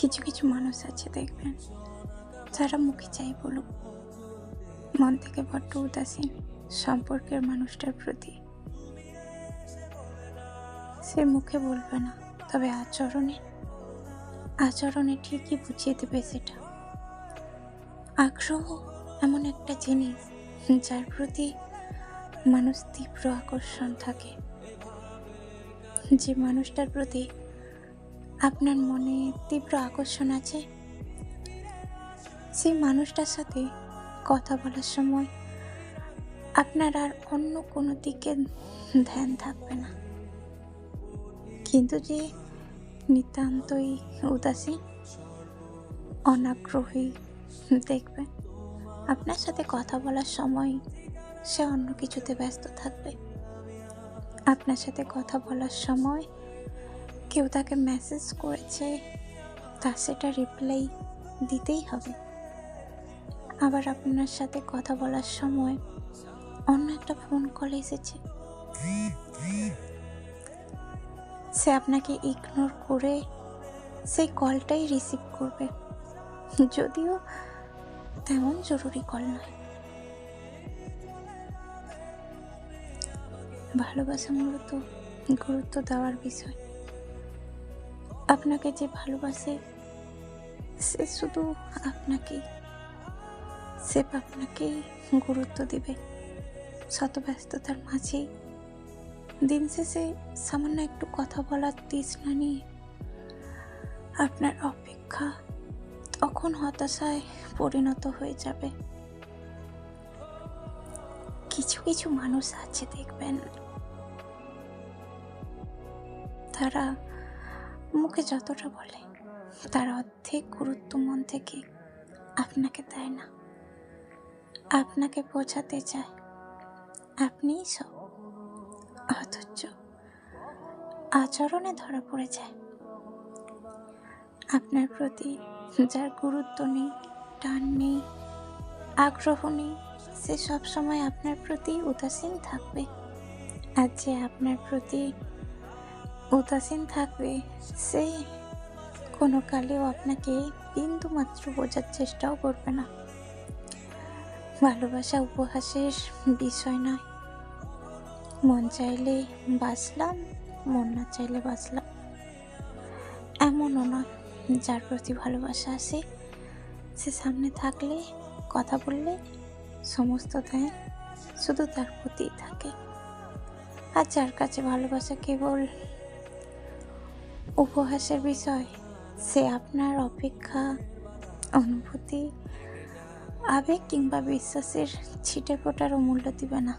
কিছু কিছু মানুষ আছে, দেখবেন। যারা মুখে চাই বলুক, মন থেকে বড্ড উদাসীন সম্পর্কের মানুষটার প্রতি। সে মুখে বলবে না, তবে আচরণে আচরণে ঠিকই বুঝিয়ে দেবে সেটা। আগ্রহ এমন একটা জিনিস যার প্রতি মানুষ তীব্র আকর্ষণ থাকে। যে মানুষটার প্রতি আপনার মনে তীব্র আকর্ষণ আছে? সেই মানুষটার সাথে কথা বলার সময় আপনার আর অন্য কোনো দিকে ধ্যান থাকবে না। কিন্তু যে নিতান্তই উদাসীন অনাগ্রহী দেখবেন আপনার সাথে কথা বলার সময় সে অন্য কিছুতে ব্যস্ত থাকবে। আপনার সাথে কথা বলার সময় কেউ তাকে মেসেজ করেছে, তা সেটা রিপ্লাই দিতেই হবে। আবার আপনার সাথে কথা বলার সময় অন্য একটা ফোন কল এসেছে। সে আপনাকে ইগনোর করে সেই কলটাই রিসিভ করবে। যদিও তেমন জরুরি কল নয়। ভালোবাসা মূলত গুরুত্ব দেওয়ার বিষয়। আপনাকে যে ভালোবাসে, সে শুধু আপনাকেই সে আপনাকেই গুরুত্ব দেবে। শত ব্যস্ততার মাঝেই দিন শেষে সামান্য একটু কথা বলার তৃষ্ণা নিয়ে আপনার অপেক্ষা তখন হতাশায় পরিণত হয়ে যাবে। কিছু কিছু মানুষ আছে দেখবেন, তারা মুখে যতটা বলে, তার অর্ধেক গুরুত্ব মন থেকে আপনাকে দেয় না। আপনাকে বোঝাতে চায়। আপনিই সব। অথচ আচরণে ধরা পড়ে যায়। আপনার প্রতি যার গুরুত্ব নেই, টান নেই, আগ্রহ নেই, সে সবসময় আপনার প্রতি উদাসীন থাকবে। আর যে আপনার প্রতি উদাসীন থাকবে সে কোনো কালেও আপনাকে বিন্দু মাত্র বোঝার চেষ্টাও করবে না। ভালোবাসা উপহাসের বিষয় নয়। মন চাইলে বাঁচলাম, মন না চাইলে বাঁচলাম। এমনও নয়, যার প্রতি ভালোবাসা আসে সে সামনে থাকলে, কথা বললে, সমস্ত দেয় শুধু তার প্রতিই থাকে। আর যার কাছে ভালোবাসা কেবল উপহাসের বিষয়। সে আপনার অপেক্ষা অনুভূতি আবেগ কিংবা বিশ্বাসের ছিটে ফোটারও মূল্য দিবে না।